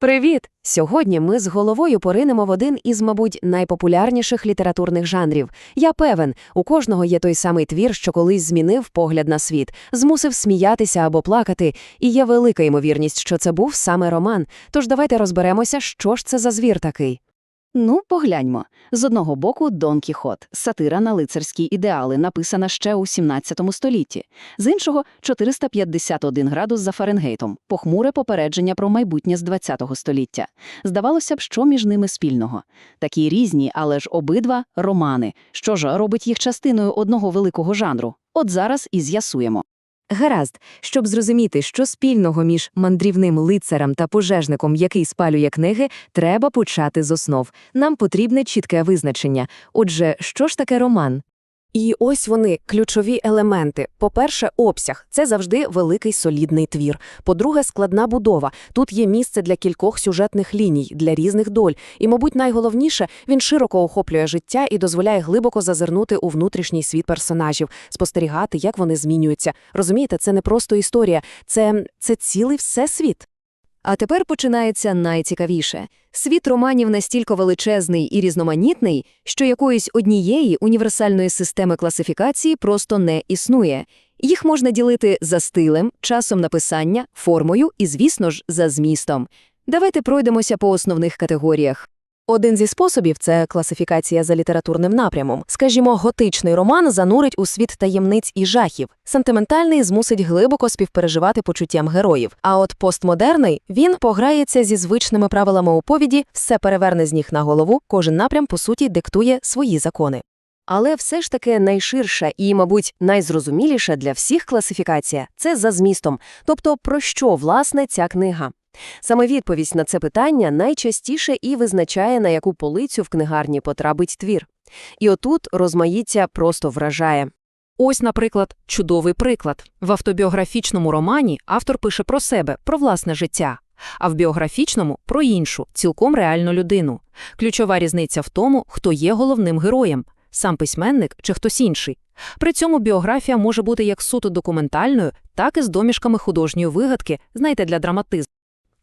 Привіт! Сьогодні ми з головою поринемо в один із, мабуть, найпопулярніших літературних жанрів. Я певен, у кожного є той самий твір, що колись змінив погляд на світ, змусив сміятися або плакати, і є велика ймовірність, що це був саме роман. Тож давайте розберемося, що ж це за звір такий. Ну, погляньмо. З одного боку Дон Кіхот, сатира на лицарські ідеали, написана ще у 17 столітті. З іншого – 451 градус за Фаренгейтом, похмуре попередження про майбутнє з 20 століття. Здавалося б, що між ними спільного. Такі різні, але ж обидва – романи. Що ж робить їх частиною одного великого жанру? От зараз і з'ясуємо. Гаразд, щоб зрозуміти, що спільного між мандрівним лицарем та пожежником, який спалює книги, треба почати з основ. Нам потрібне чітке визначення. Отже, що ж таке роман? І ось вони, ключові елементи. По-перше, обсяг це завжди великий солідний твір. По-друге, складна будова. Тут є місце для кількох сюжетних ліній, для різних доль. І, мабуть, найголовніше, він широко охоплює життя і дозволяє глибоко зазирнути у внутрішній світ персонажів, спостерігати, як вони змінюються. Розумієте, це не просто історія, це, це цілий всесвіт. А тепер починається найцікавіше. Світ романів настільки величезний і різноманітний, що якоїсь однієї універсальної системи класифікації просто не існує. Їх можна ділити за стилем, часом написання, формою і, звісно ж, за змістом. Давайте пройдемося по основних категоріях. Один зі способів це класифікація за літературним напрямом. Скажімо, готичний роман занурить у світ таємниць і жахів, сентиментальний змусить глибоко співпереживати почуттям героїв. А от постмодерний він пограється зі звичними правилами оповіді, все переверне з ніг на голову, кожен напрям, по суті, диктує свої закони. Але все ж таки найширша і, мабуть, найзрозуміліша для всіх класифікація це за змістом, тобто про що власне ця книга. Саме відповідь на це питання найчастіше і визначає, на яку полицю в книгарні потрапить твір. І отут розмаїття просто вражає. Ось, наприклад, чудовий приклад. В автобіографічному романі автор пише про себе, про власне життя, а в біографічному – про іншу, цілком реальну людину. Ключова різниця в тому, хто є головним героєм – сам письменник чи хтось інший. При цьому біографія може бути як суто документальною, так і з домішками художньої вигадки, знаєте, для драматизму.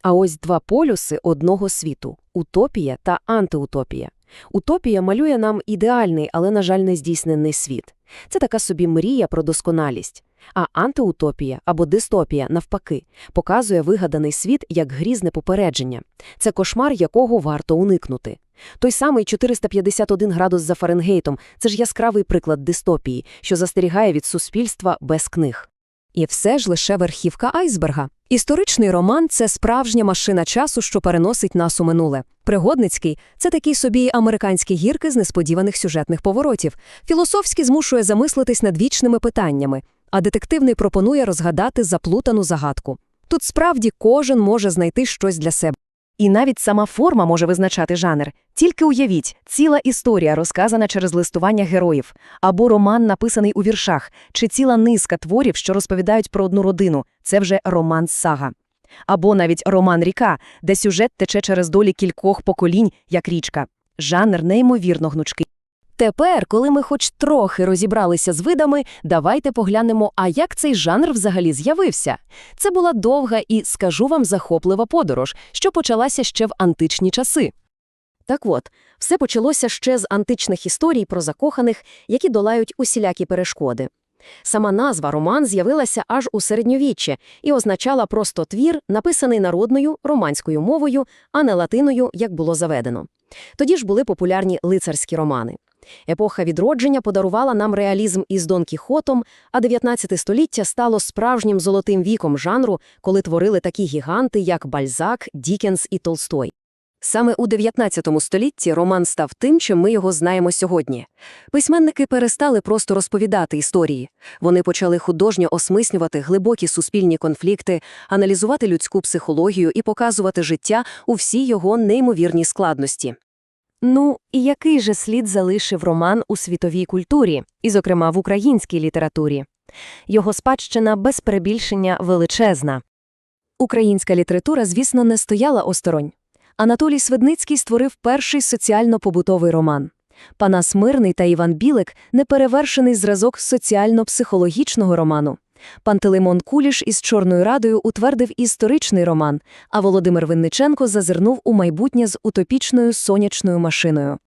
А ось два полюси одного світу – утопія та антиутопія. Утопія малює нам ідеальний, але, на жаль, не здійснений світ. Це така собі мрія про досконалість. А антиутопія або дистопія, навпаки, показує вигаданий світ як грізне попередження. Це кошмар, якого варто уникнути. Той самий 451 градус за Фаренгейтом – це ж яскравий приклад дистопії, що застерігає від суспільства без книг. І все ж лише верхівка айсберга. Історичний роман це справжня машина часу, що переносить нас у минуле. Пригодницький це такі собі американські гірки з несподіваних сюжетних поворотів. Філософський змушує замислитись над вічними питаннями, а детективний пропонує розгадати заплутану загадку. Тут справді кожен може знайти щось для себе. І навіть сама форма може визначати жанр. Тільки уявіть, ціла історія, розказана через листування героїв, або роман, написаний у віршах, чи ціла низка творів, що розповідають про одну родину це вже роман-сага. Або навіть роман Ріка, де сюжет тече через долі кількох поколінь, як річка. Жанр неймовірно гнучкий. Тепер, коли ми хоч трохи розібралися з видами, давайте поглянемо, а як цей жанр взагалі з'явився. Це була довга і, скажу вам, захоплива подорож, що почалася ще в античні часи. Так от, все почалося ще з античних історій про закоханих, які долають усілякі перешкоди. Сама назва роман з'явилася аж у середньовіччі і означала просто твір, написаний народною романською мовою, а не латиною, як було заведено. Тоді ж були популярні лицарські романи. Епоха відродження подарувала нам реалізм із Дон Кіхотом, а 19 століття стало справжнім золотим віком жанру, коли творили такі гіганти, як Бальзак, Дікенс і Толстой. Саме у 19 столітті роман став тим, чим ми його знаємо сьогодні. Письменники перестали просто розповідати історії. Вони почали художньо осмислювати глибокі суспільні конфлікти, аналізувати людську психологію і показувати життя у всій його неймовірній складності. Ну, і який же слід залишив роман у світовій культурі, і, зокрема, в українській літературі? Його спадщина без перебільшення величезна. Українська література, звісно, не стояла осторонь. Анатолій Свидницький створив перший соціально-побутовий роман. Панас Мирний та Іван Білик – неперевершений зразок соціально-психологічного роману. Пантелеймон Куліш із Чорною Радою утвердив історичний роман, а Володимир Винниченко зазирнув у майбутнє з утопічною сонячною машиною.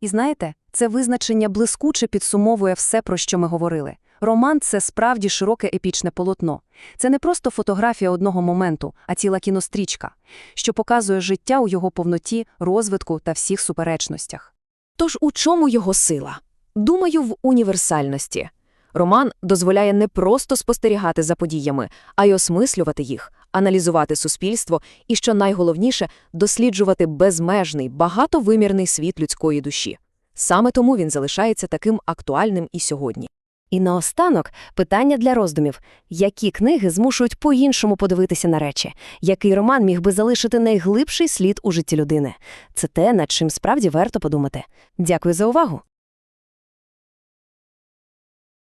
І знаєте, це визначення блискуче підсумовує все, про що ми говорили. Роман – це справді широке епічне полотно. Це не просто фотографія одного моменту, а ціла кінострічка, що показує життя у його повноті, розвитку та всіх суперечностях. Тож у чому його сила? Думаю, в універсальності. Роман дозволяє не просто спостерігати за подіями, а й осмислювати їх, аналізувати суспільство і, що найголовніше, досліджувати безмежний, багатовимірний світ людської душі. Саме тому він залишається таким актуальним і сьогодні. І наостанок питання для роздумів. Які книги змушують по-іншому подивитися на речі? Який роман міг би залишити найглибший слід у житті людини? Це те, над чим справді варто подумати. Дякую за увагу!